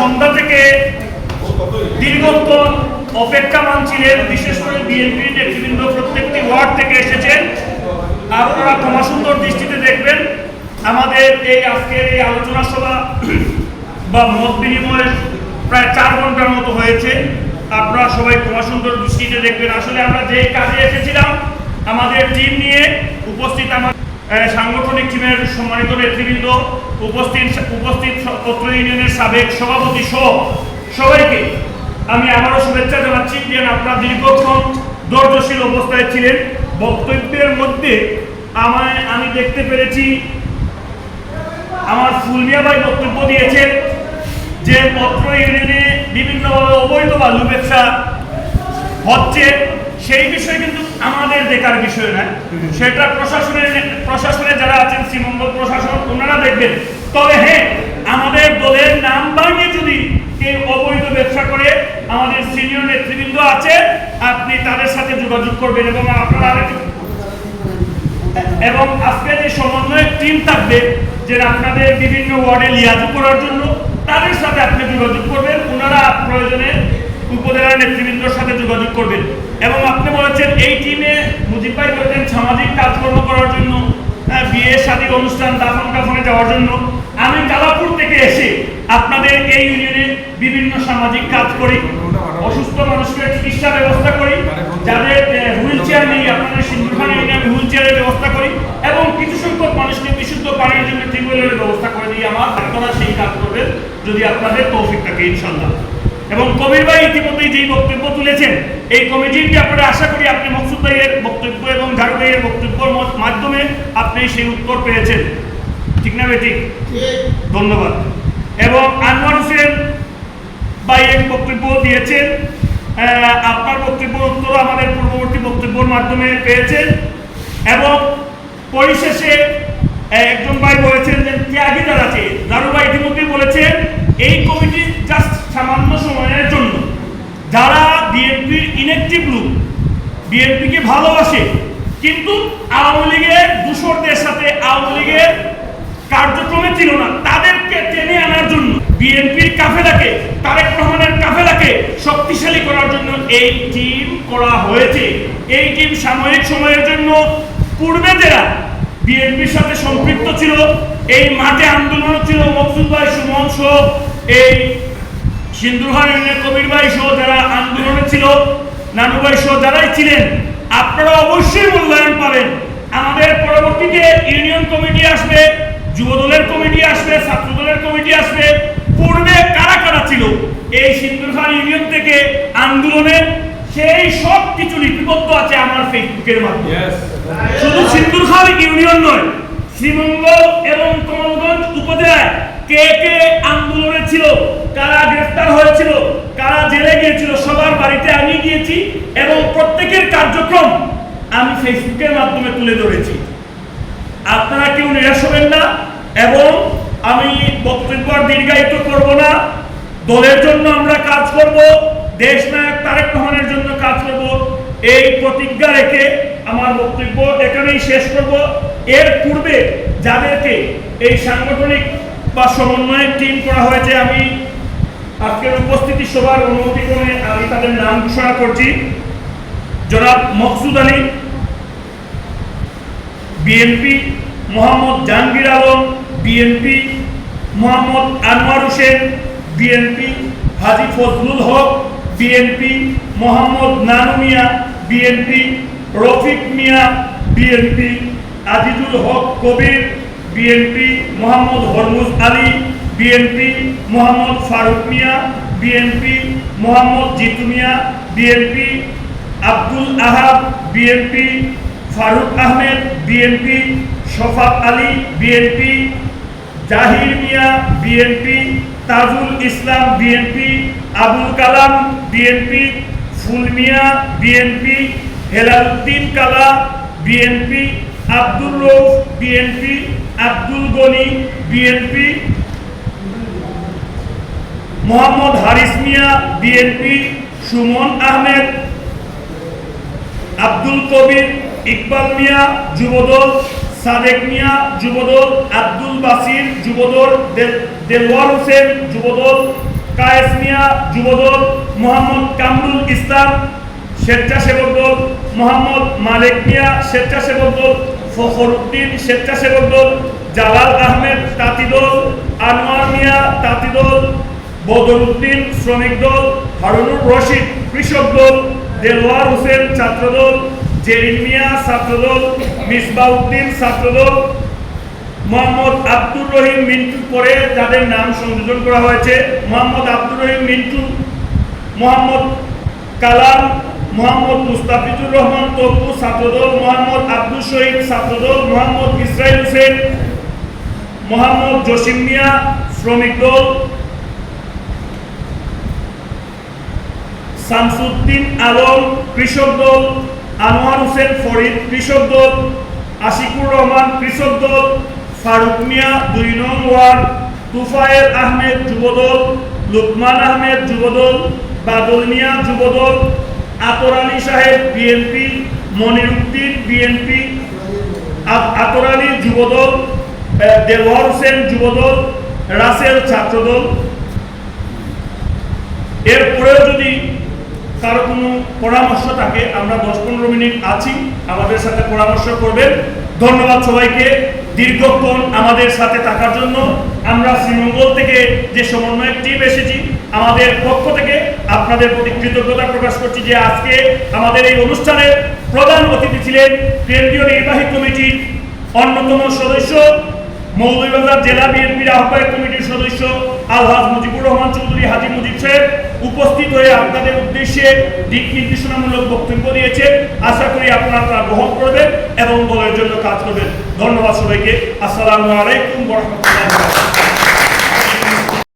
সন্ধ্যা থেকে দীর্ঘক্ষণ অপেক্ষামান ছিলেন বিশেষ করে বিএনপি নেতৃবৃন্দ প্রত্যেকটি ওয়ার্ড থেকে এসেছেন। আপনারা ক্ষমা সুন্দর দৃষ্টিতে দেখবেন। আমাদের এই আজকের এই আলোচনা সভা বা মত বিনিময় প্রায় চার ঘণ্টার মতো হয়েছে। আপনারা সবাই ক্ষমা সুন্দর দৃষ্টিতে দেখবেন। আসলে আমরা যে কাজে এসেছিলাম, আমাদের টিম নিয়ে উপস্থিত আমার সাংগঠনিক টিমের সম্মানিত নেতৃবৃন্দ, উপস্থিত উপস্থিত পত্র ইউনিয়নের সাবেক সভাপতি সহ সবাইকে আমি আবারও শুভেচ্ছা জানাচ্ছি। যে আপনারা দীর্ঘক্ষণ ধৈর্যশীল অবস্থায় ছিলেন। বক্তব্যের মধ্যে আমায়, আমি দেখতে পেরেছি, আমার ফুলমিয়া ভাই বক্তব্য দিয়েছেন যে পত্র ইউনিয়নে বিভিন্নভাবে অবৈধ বালু ব্যবসা হচ্ছে। সেই বিষয়ে কিন্তু দেখার বিষয় না। সেটা প্রশাসনের প্রশাসনে যারা আছেন, শ্রীমঙ্গল প্রশাসন, ওনারা দেখবেন। তবে হ্যাঁ আমাদের দলের নাম ভাঙিয়ে যদি কেউ অবৈধ ব্যবসা করে, আমাদের সিনিয়র নেতৃবৃন্দ আছে, আপনি তাদের সাথে যোগাযোগ করবেন এবং আপনারা আরেকটু এবং আজকে যে সমন্বয় টিম থাকবে, যে আপনাদের বিভিন্ন ওয়ার্ডে লিয়াজু করার জন্য, তাদের সাথে আপনি যোগাযোগ করবেন। ওনারা প্রয়োজনে উপজেলার নেতৃবৃন্দর সাথে যোগাযোগ করবেন। এবং আপনি বলেছেন এই টিমে মুজিব ভাই বলেছেন সামাজিক কাজকর্ম করার জন্য বিয়ে শাদীর অনুষ্ঠান, দাফন কাফনে যাওয়ার জন্য। আমি কালাপুর থেকে এসে আপনাদের এই ইউনিয়নে বিভিন্ন সামাজিক কাজ করি, অসুস্থ মানুষকে চিকিৎসা ব্যবস্থা করি, যাদের হুইল চেয়ার নেই, আপনাদের সিন্ধুখানে এনে আমি হুইল চেয়ারের ব্যবস্থা করি, এবং কিছু সংখ্যক মানুষকে বিশুদ্ধ পানির জন্য টিউবওয়েলের ব্যবস্থা করে দিই। আমার আপনারা সেই কাজ করবেন, যদি আপনাদের তৌফিক থাকে, ইনশাল্লাহ। এবং কবির ভাই ইতিমধ্যেই যেই বক্তব্য তুলেছেন, এই কমিটিকে আপনারা আশা করি আপনি মকসুদ ভাইয়ের বক্তব্য এবং ঝাড়ু ভাইয়ের বক্তব্যের মাধ্যমে আপনি সেই উত্তর পেয়েছেন। ঠিক না বেঠিক ধন্যবাদ। এবং আনোয়ার হোসেন ভাই এক বক্তব্য দিয়েছেন আপনার বক্তব্য উত্তর আমাদের পূর্ববর্তী বক্তব্যের মাধ্যমে পেয়েছেন। এবং পরিশেষে আহ, একজন ভাই বলেছেন যে ত্যাগীদার আছে দারু ভাই ইতিমধ্যে বলেছেন এই কমিটি জাস্ট সামান্য সময়ের জন্য যারা বিএনপির ইনেকটিভ লোক বিএনপিকে ভালোবাসে। কিন্তু আওয়ামী লীগের দূষরদের সাথে আওয়ামী লীগের কার্যক্রমে ছিল না। তাদেরকে টেনে আনার জন্য বিএনপির কাফেলাকে, তারেক রহমানের কাফেলাকে শক্তিশালী করার জন্য এই টিম করা হয়েছে। এই টিম সাময়িক সময়ের জন্য পূর্বে যারা বিএনপির সাথে সম্পৃক্ত ছিল, এই মাঠে আন্দোলন ছিল, মকসুদ ভাই, সুমন সহ, এই সিন্ধুহার কবির ভাই সহ যারা আন্দোলনে ছিল, নানু ভাই সহ যারাই ছিলেন আপনারা অবশ্যই মূল্যায়ন পাবেন। আমাদের পরবর্তীতে ইউনিয়ন কমিটি আসবে যুবদলের কমিটি আসবে ছাত্রদলের কমিটি আসবে। পূর্বে কারা কারা ছিল এই সিন্ধুখান ইউনিয়ন থেকে আন্দোলনে? সেই সব কিছু লিপিবদ্ধ আছে আমার ফেসবুকের মাধ্যমে। শুধু সিন্দুরখাল ইউনিয়ন নয় শ্রীমঙ্গল এবং কমলগঞ্জ উপজেলায় কে কে আন্দোলনে ছিল কারা গ্রেফতার হয়েছিল কারা জেলে গিয়েছিল সবার বাড়িতে আমি গিয়েছি এবং প্রত্যেকের কার্যক্রম আমি ফেসবুকের মাধ্যমে তুলে ধরেছি। আপনারা কেউ নিরাশ হবেন না এবং আমি বক্তব্য দীর্ঘায়িত করব না। দলের জন্য আমরা কাজ করব দেশ নায়ক তারেক রহমানের জন্য কাজ করব। এই প্রতিজ্ঞা রেখে আমার বক্তব্য এখানেই শেষ করব। এর পূর্বে যাদেরকে এই সাংগঠনিক বা সমন্বয়ের টিম করা হয়েছে, আমি আজকের উপস্থিতি সবার অনুমতিক্রমে আমি তাদের নাম ঘোষণা করছি। জনাব Maksud Ali, BNP Mohammad Jahangir Alam, BNP Mohammad Anwar Hossain, BNP Haji Fazlul Haque, BNP Mohammad Nanu Mia, BNP Rafiq Mia, BNP Azizul Haque Kabir, BNP Mohammad Hormuz Ali, BNP Mohammad Faruk Mia BNP Mohammad Jitu Mia BNP Abdul Ahab BNP Faruk Ahmed BNP Shafat Ali BNP Zahir Mia BNP Tajul Islam BNP Abul Kalam BNP Ful Mia BNP Helaluddin Kala BNP Abdul Rauf BNP Abdul Gani BNP Mohammad Haris Mia BNP Sumon Ahmed, Abdul Kabir, Iqbal Mia, Jubodal, Sadek Mia, Jubodal, Abdul Basir, Jubodal, Del- Delwar Hossain, Jubodal, Kayes Mia, Jubodal, Mohammad Kamrul Islam, Swechchhasebak Dal, Mohammad মালিক মিয়া, স্বেচ্ছাসেবক দল, ফখরুদ্দিন, স্বেচ্ছাসেবক দল, জালাল আহমেদ, তাঁতি দল, আনোয়ার মিয়া, তাঁতি দল বদরুদ্দিন শ্রমিক দল, হারুনুর রশিদ কৃষক দল, দেলোয়ার হোসেন ছাত্রদল জেরিন মিয়া ছাত্রদল মিসবাউদ্দিন ছাত্রদল মোহাম্মদ আব্দুর রহিম মিন্টু পরে যাদের নাম সংযোজন করা হয়েছে, মোহাম্মদ আব্দুর রহিম মিন্টু, মোহাম্মদ কালাম, মোহাম্মদ মুস্তাফিজুর রহমান তপু ছাত্রদল মোহাম্মদ আব্দুল শহীদ ছাত্রদল মোহাম্মদ ইসরাইল হোসেন, মোহাম্মদ জসিম মিয়া শ্রমিক দল শামসুদ্দিন আলম কৃষক দল আনোয়ার হোসেন ফরিদ কৃষক দল আশিকুর রহমান কৃষক দল ফারুক মিয়া দুই নং ওয়ার্ড তুফায়েল আহমেদ যুবদল লুকমান আহমেদ যুবদল বাদল মিয়া যুবদল আতর আলী সাহেব বিএনপি মনিরুদ্দিন বিএনপি আতর আলী যুবদল আহ, দেলোয়ার হোসেন যুবদল রাসেল ছাত্রদল এরপরেও যদি কারও কোনো পরামর্শ থাকে, আমরা দশ পনেরো মিনিট আছি, আমাদের সাথে পরামর্শ করবেন। ধন্যবাদ সবাইকে। দীর্ঘক্ষণ আমাদের সাথে থাকার জন্য আমরা শ্রীমঙ্গল থেকে যে সমন্বয়ের টিম এসেছি, আমাদের পক্ষ থেকে আপনাদের প্রতি কৃতজ্ঞতা প্রকাশ করছি যে আজকে আমাদের এই অনুষ্ঠানের প্রধান অতিথি ছিলেন কেন্দ্রীয় নির্বাহী কমিটির অন্যতম সদস্য, মৌলভীবাজার জেলা বিএনপির আহ্বায়ক কমিটির সদস্য আলহাজ মুজিবুর রহমান চৌধুরী, হাজি মুজিব সাহেব। উপস্থিত হয়ে আপনাদের উদ্দেশ্যে দিক নির্দেশনামূলক বক্তব্য দিয়েছে। আশা করি আপনারা তা গ্রহণ করবেন এবং দলের জন্য কাজ করবেন। ধন্যবাদ সবাইকে। আসসালামু আলাইকুম রহমতুল্লাহ